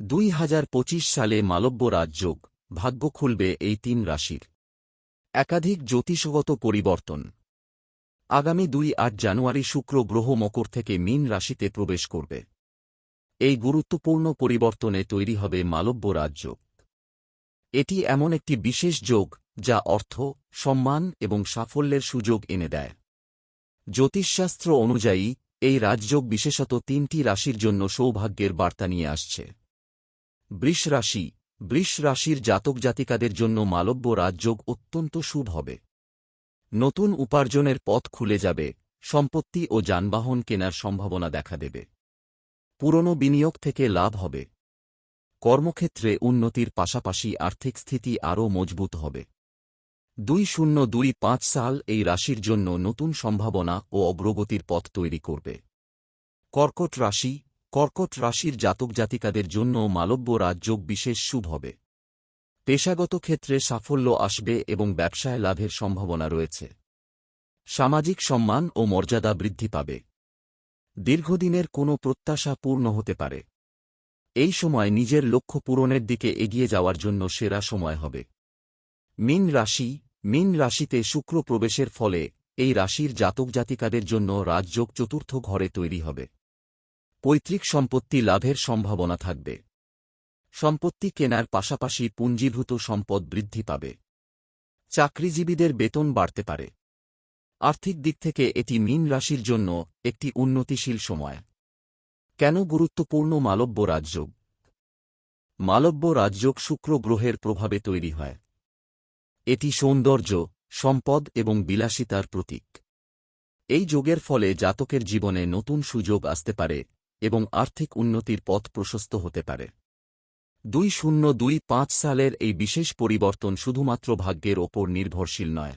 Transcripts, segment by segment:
দুই হাজার পঁচিশ সালে মালব্য রাজযোগ, ভাগ্য খুলবে এই তিন রাশির। একাধিক জ্যোতিষগত পরিবর্তন। আগামী দুই আট জানুয়ারি শুক্র গ্রহ মকর থেকে মীন রাশিতে প্রবেশ করবে। এই গুরুত্বপূর্ণ পরিবর্তনে তৈরি হবে মালব্য রাজযোগ। এটি এমন একটি বিশেষ যোগ, যা অর্থ, সম্মান এবং সাফল্যের সুযোগ এনে দেয়। জ্যোতিষশাস্ত্র অনুযায়ী, এই রাজযোগ বিশেষত তিনটি রাশির জন্য সৌভাগ্যের বার্তা নিয়ে আসছে। বৃষ রাশি বৃষ রাশির জাতক জাতিকাদের জন্য মালব্য রাজযোগ অত্যন্ত শুভ হবে। নতুন উপার্জনের পথ খুলে যাবে, সম্পত্তি ও যানবাহন কেনার সম্ভাবনা দেখা দেবে। পুরনো বিনিয়োগ থেকে লাভ হবে। কর্মক্ষেত্রে উন্নতির পাশাপাশি আর্থিক স্থিতি আরও মজবুত হবে। দুই শূন্য দুই পাঁচ সাল এই রাশির জন্য নতুন সম্ভাবনা ও অগ্রগতির পথ তৈরি করবে। কর্কট রাশি কর্কট রাশির জাতক জাতিকাদের জন্য মালব্য রাজযোগ বিশেষ শুভ হবে। পেশাগত ক্ষেত্রে সাফল্য আসবে এবং ব্যবসায় লাভের সম্ভাবনা রয়েছে। সামাজিক সম্মান ও মর্যাদা বৃদ্ধি পাবে। দীর্ঘদিনের কোনো প্রত্যাশা পূর্ণ হতে পারে। এই সময় নিজের লক্ষ্য পূরণের দিকে এগিয়ে যাওয়ার জন্য সেরা সময় হবে। মিন রাশি, মিন রাশিতে শুক্র প্রবেশের ফলে এই রাশির জাতক জাতিকাদের জন্য রাজযোগ চতুর্থ ঘরে তৈরি হবে। পৈতৃক সম্পত্তি লাভের সম্ভাবনা থাকবে। সম্পত্তি কেনার পাশাপাশি পুঞ্জীভূত সম্পদ বৃদ্ধি পাবে। চাকরিজীবীদের বেতন বাড়তে পারে। আর্থিক দিক থেকে এটি মীন রাশির জন্য একটি উন্নতিশীল সময়। কেন গুরুত্বপূর্ণ মালব্য রাজযোগ? মালব্য রাজযোগ শুক্র গ্রহের প্রভাবে তৈরি হয়। এটি সৌন্দর্য, সম্পদ এবং বিলাসিতার প্রতীক। এই যোগের ফলে জাতকের জীবনে নতুন সুযোগ আসতে পারে এবং আর্থিক উন্নতির পথ প্রশস্ত হতে পারে। দুই শূন্য দুই পাঁচ সালের এই বিশেষ পরিবর্তন শুধুমাত্র ভাগ্যের ওপর নির্ভরশীল নয়।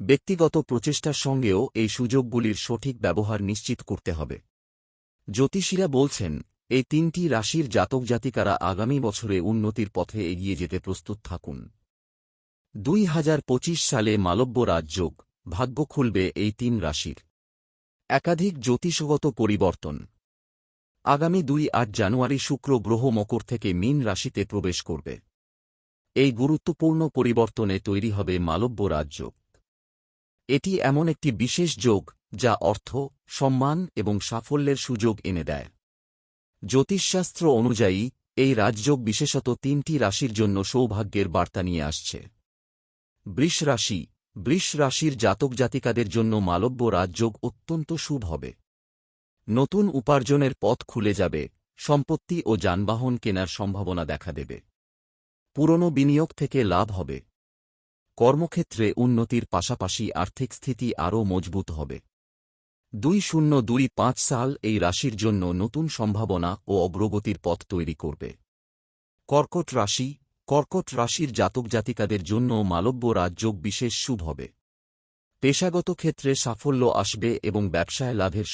ব্যক্তিগত প্রচেষ্টার সঙ্গেও এই সুযোগগুলির সঠিক ব্যবহার নিশ্চিত করতে হবে। জ্যোতিষীরা বলছেন, এই তিনটি রাশির জাতক জাতিকারা আগামী বছরে উন্নতির পথে এগিয়ে যেতে প্রস্তুত থাকুন। দুই হাজার পঁচিশ সালে মালব্য রাজযোগ ভাগ্য খুলবে এই তিন রাশির। একাধিক জ্যোতিষগত পরিবর্তন। আগামী দুই আট জানুয়ারি শুক্র গ্রহ মকর থেকে মীন রাশিতে প্রবেশ করবে। এই গুরুত্বপূর্ণ পরিবর্তনে তৈরি হবে মালব্য রাজযোগ এটি এমন একটি বিশেষ যোগ, যা অর্থ, সম্মান এবং সাফল্যের সুযোগ এনে দেয়। জ্যোতিষশাস্ত্র অনুযায়ী, এই রাজযোগ বিশেষত তিনটি রাশির জন্য সৌভাগ্যের বার্তা নিয়ে আসছে। বৃষ রাশি বৃষ রাশির জাতক জাতিকাদের জন্য মালব্য রাজযোগ অত্যন্ত শুভ হবে। নতুন উপার্জনের পথ খুলে যাবে, সম্পত্তি ও যানবাহন কেনার সম্ভাবনা দেখা দেবে। পুরনো বিনিয়োগ থেকে লাভ হবে। কর্মক্ষেত্রে উন্নতির পাশাপাশি আর্থিক স্থিতি আরও মজবুত হবে। দুই শূন্য দুই পাঁচ সাল এই রাশির জন্য নতুন সম্ভাবনা ও অগ্রগতির পথ তৈরি করবে। কর্কট রাশি কর্কট রাশির জাতক জাতিকাদের জন্য মালব্য রাজযোগ বিশেষ শুভ হবে। পেশাগত ক্ষেত্রে সাফল্য আসবে এবং ব্যবসায় লাভের